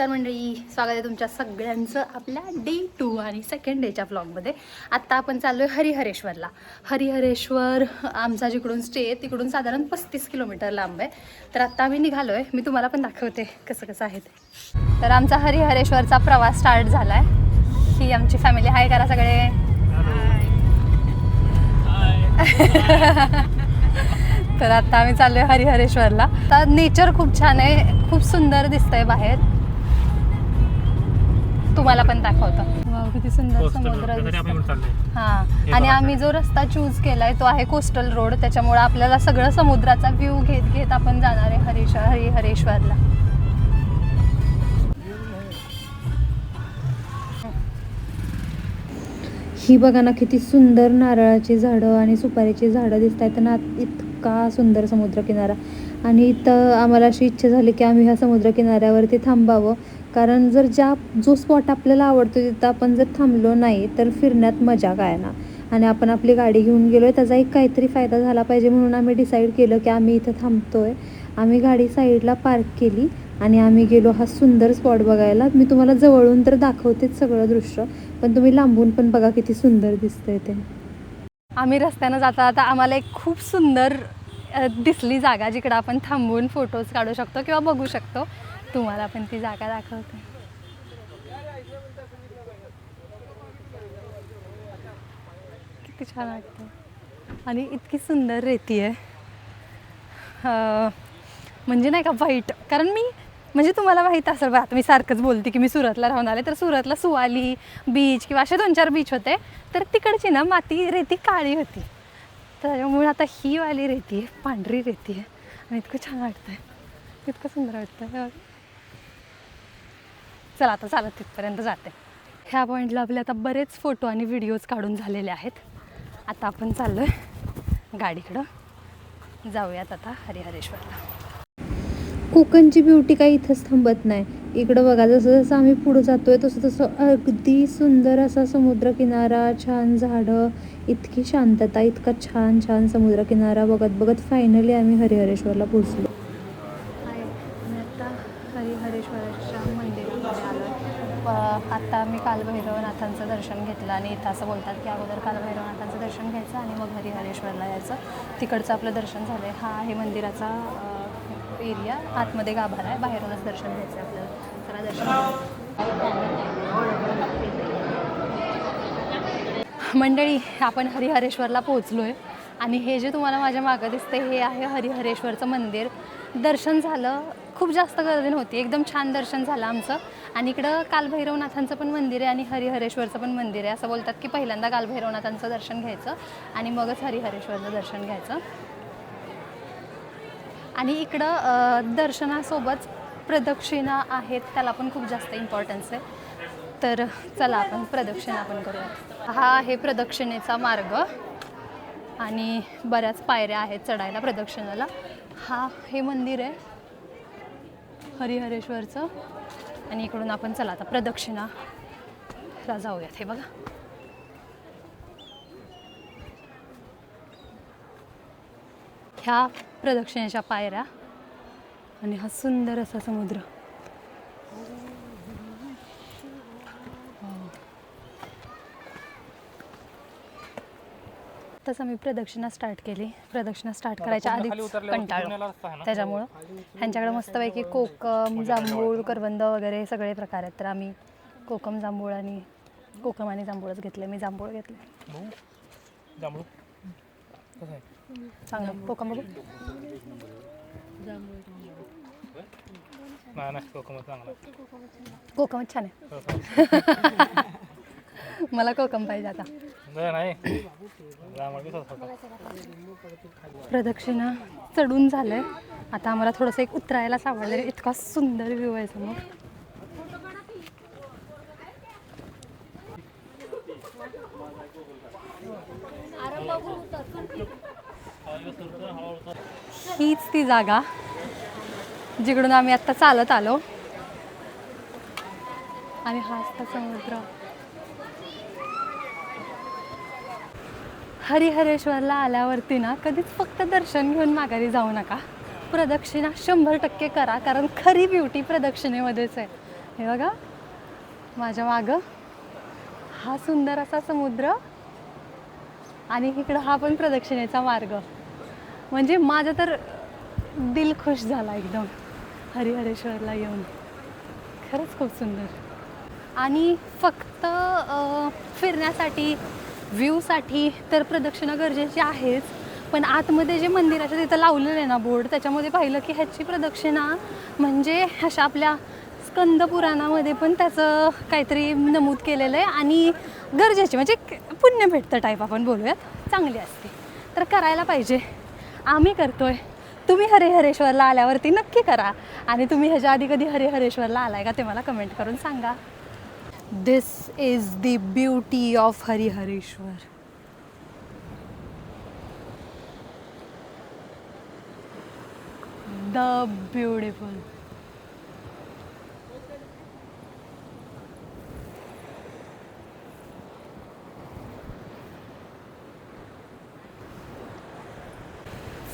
तर मंडळी स्वागत आहे तुमच्या सगळ्यांचं आपल्या डे टू आणि सेकंड डेच्या ब्लॉगमध्ये आत्ता आपण चाललो आहे हरिहरेश्वरला. हरिहरेश्वर आमचा जिकडून स्टे आहे तिकडून साधारण पस्तीस किलोमीटर लांब आहे. तर आत्ता आम्ही निघालो आहे मी तुम्हाला पण दाखवते कसं कसं आहे ते. तर आमचा हरिहरेश्वरचा प्रवास स्टार्ट झाला आहे ही आमची फॅमिली आहे करा सगळे. तर आत्ता आम्ही चाललो आहे हरिहरेश्वरला. तर नेचर खूप छान आहे. खूप सुंदर दिसतंय बाहेर. तुम्हाला पण दाखवतो. वाव किती सुंदर समुद्र. हा. आणि आम्ही जो रस्ता चूज केलाय तो आहे कोस्टल रोड त्याच्यामुळे आपल्याला सगळं समुद्राचा व्ह्यू घेत घेत आपण जाणार आहे हरेश हरिहरेश्वरला ही बघा ना किती सुंदर नारळाची झाडं आणि सुपारीची झाडं दिसत आहेत ना इतका सुंदर समुद्रकिनारा. आणि इथं आम्हाला अशी इच्छा झाली की आम्ही ह्या समुद्रकिनाऱ्यावरती थांबावं. कारण जर ज्या जो स्पॉट आपल्याला आवडतो तिथं आपण जर थांबलो नाही तर फिरण्यात मजा काय ना? आणि आपण आपली गाडी घेऊन गेलो आहे त्याचा एक काहीतरी फायदा झाला पाहिजे म्हणून आम्ही डिसाईड केलं की आम्ही इथं थांबतो आहे आम्ही गाडी साईडला पार्क केली आणि आम्ही गेलो हा सुंदर स्पॉट बघायला. मी तुम्हाला जवळून तर दाखवतेच सगळं दृश्य पण तुम्ही लांबून पण बघा किती सुंदर दिसतंय ते. आम्ही रस्त्यानं जाता जाता आम्हाला एक खूप सुंदर दिसली जागा जिकडं आपण थांबून फोटोज काढू शकतो किंवा बघू शकतो. तुम्हाला पण ती जागा दाखवते. किती छान वाटतं आणि इतकी सुंदर रेती आहे. म्हणजे नाही का वाईट. कारण मी म्हणजे तुम्हाला माहीत असेल बा आता मी सारखंच बोलते की मी सुरतला राहून आले तर सुरतला सुवाली बीच किंवा असे दोन चार बीच होते तर तिकडची ना माती रेती काळी होती. त्याच्यामुळे आता ही वाली रेती आहे पांढरी रेती आहे. आणि इतकं छान वाटतं आहे इतकं सुंदर वाटतं चला आता चालत तिथपर्यंत जाते. ह्या पॉईंटला आपले आता बरेच फोटो आणि व्हिडिओज काढून झालेले आहेत. आता आपण चाललो आहे गाडीकडं. जाऊयात आता हरिहरेश्वरला. कोकणची ब्युटी काही इथंच थांबत नाही. इकडं बघा जसं जसं आम्ही पुढं जातोय तसं तसं अगदी सुंदर असा समुद्रकिनारा छान झाडं इतकी शांतता इतका छान छान समुद्रकिनारा बघत बघत फायनली आम्ही हरिहरेश्वरला पोहोचलो आता हरिहरेश्वराच्या मंदिरामध्ये आलो आता मी कालभैरवनाथांचं दर्शन घेतलं आणि इथं असं बोलतात की अगोदर कालभैरवनाथांचं दर्शन घ्यायचं आणि मग हरिहरेश्वरला यायचं. तिकडचं आपलं दर्शन झालं. आहे हा आहे मंदिराचा एरिया आतमध्ये गाभारा आहे. बाहेरूनच दर्शन घ्यायचं आहे आपल्याला. जरा दर्शन मंडळी आपण हरिहरेश्वरला पोहोचलो आहे आणि हे जे तुम्हाला माझ्या मागं दिसते हे आहे हरिहरेश्वरचं मंदिर. दर्शन झालं. खूप जास्त गर्दी नव्हती एकदम छान दर्शन झालं आमचं. आणि इकडं कालभैरवनाथांचं पण मंदिर आहे आणि हरिहरेश्वरचं पण मंदिर आहे. असं बोलतात की पहिल्यांदा कालभैरवनाथांचं दर्शन घ्यायचं आणि मगच हरिहरेश्वरचं दर्शन घ्यायचं. आणि इकडं दर्शनासोबत प्रदक्षिणा आहेत. त्याला पण खूप जास्त इम्पॉर्टन्स आहे. तर चला आपण प्रदक्षिणा पण करूया हा आहे प्रदक्षिणेचा मार्ग. आणि बऱ्याच पायऱ्या आहेत चढायला प्रदक्षिणाला. हा हे मंदिर आहे. हरिहरेश्वरचं. आणि इकडून आपण चला आता प्रदक्षिणाला जाऊयात हे बघा. ह्या प्रदक्षिणेच्या पायऱ्या आणि हा सुंदर असा समुद्र. तसं मी प्रदक्षिणा स्टार्ट केली. प्रदक्षिणा स्टार्ट करायच्या आधीच कंटाळलो. त्याच्यामुळं ह्यांच्याकडे मस्तपैकी कोकम जांभूळ करवंद वगैरे सगळे प्रकार आहेत. तर आम्ही कोकम जांभूळ आणि कोकम आणि जांभूळच घेतले. मी जांभूळ घेतले. जांभळू? चांगलं. कोकम बघू. कोकमच छान आहे. आहे. मला कोकम पाहिजे आता. प्रदक्षिणा चढून झालंय. आता आम्हाला थोडंसं एक उतरायला सावडलं इतका सुंदर व्ह्यू आहे समोर. हीच ती जागा जिकडून आम्ही आता चालत आलो. आणि हाच समुद्र. हरिहरेश्वरला आल्यावरती ना कधीच फक्त दर्शन घेऊन माघारी जाऊ नका. प्रदक्षिणा शंभर टक्के करा कारण खरी ब्युटी प्रदक्षिणेमध्येच आहे. हे बघा माझ्या मागं हा सुंदर असा समुद्र आणि इकडं हा पण प्रदक्षिणेचा मार्ग. म्हणजे माझं तर दिल खुश झाला एकदम हरिहरेश्वरला येऊन. खरंच खूप सुंदर. आणि फक्त फिरण्यासाठी व्ह्यूसाठी तर प्रदक्षिणा गरजेची आहेच. पण आतमध्ये जे मंदिराचं तिथं लावलेलं आहे ना बोर्ड त्याच्यामध्ये पाहिलं की ह्याची प्रदक्षिणा म्हणजे अशा आपल्या स्कंद पुराणामध्ये पण त्याचं काहीतरी नमूद केलेलं आहे आणि गरजेची म्हणजे पुण्य भेटतं टाईप आपण बोलूयात. चांगली असते. तर करायला पाहिजे. आम्ही करतोय. तुम्ही हरिहरेश्वरला आल्यावरती नक्की करा. आणि तुम्ही ह्याच्या आधी कधी हरिहरेश्वरला आलाय का ते मला कमेंट करून सांगा. This is the beauty of Harihareshwar the beautiful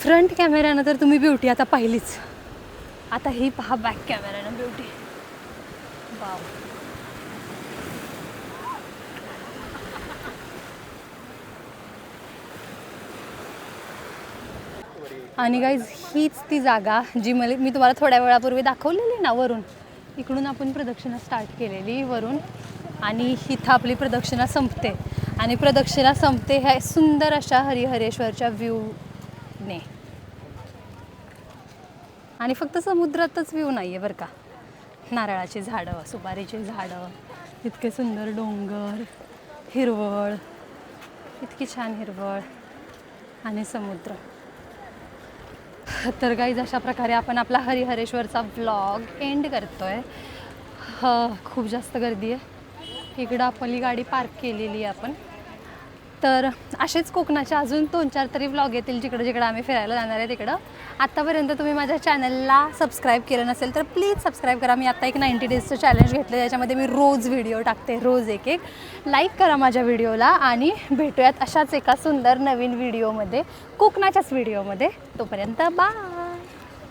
front कॅमेऱ्यानं तर तुम्ही ब्युटी आता पाहिलीच. आता ही पहा बॅक कॅमेऱ्यानं ब्युटी वाव आणि गाईज हीच ती जागा जी मला मी तुम्हाला थोड्या वेळापूर्वी दाखवलेली ना वरून. इकडून आपण प्रदक्षिणा स्टार्ट केलेली वरून. आणि इथं आपली प्रदक्षिणा संपते. आणि प्रदक्षिणा संपते ह्या सुंदर अशा हरिहरेश्वरच्या व्ह्यूने आणि फक्त समुद्रातच व्ह्यू नाही आहे बरं का. नारळाची झाडं सुपारीची झाडं इतके सुंदर डोंगर हिरवळ इतकी छान हिरवळ आणि समुद्र. तर गाईज अशा प्रकारे आपण आपला हरिहरेश्वरचा ब्लॉग एंड करतोय. ह खूप जास्त गर्दी आहे. इकडं आपली गाडी पार्क केलेली आहे आपण. तर असेच कोकणाचे अजून दोन चार तरी व्लॉग येतील जिकडं जिकडं आम्ही फिरायला जाणार आहे तिकडं. आत्तापर्यंत तुम्ही माझ्या चॅनलला सबस्क्राईब केलं नसेल तर प्लीज सबस्क्राईब करा. मी आत्ता एक नाईन्टी डेजचं चॅलेंज घेतलं ज्याच्यामध्ये मी रोज व्हिडिओ टाकते रोज एक एक. लाईक करा माझ्या व्हिडिओला आणि भेटूयात अशाच एका सुंदर नवीन व्हिडिओमध्ये कोकणाच्याच व्हिडिओमध्ये तोपर्यंत बाय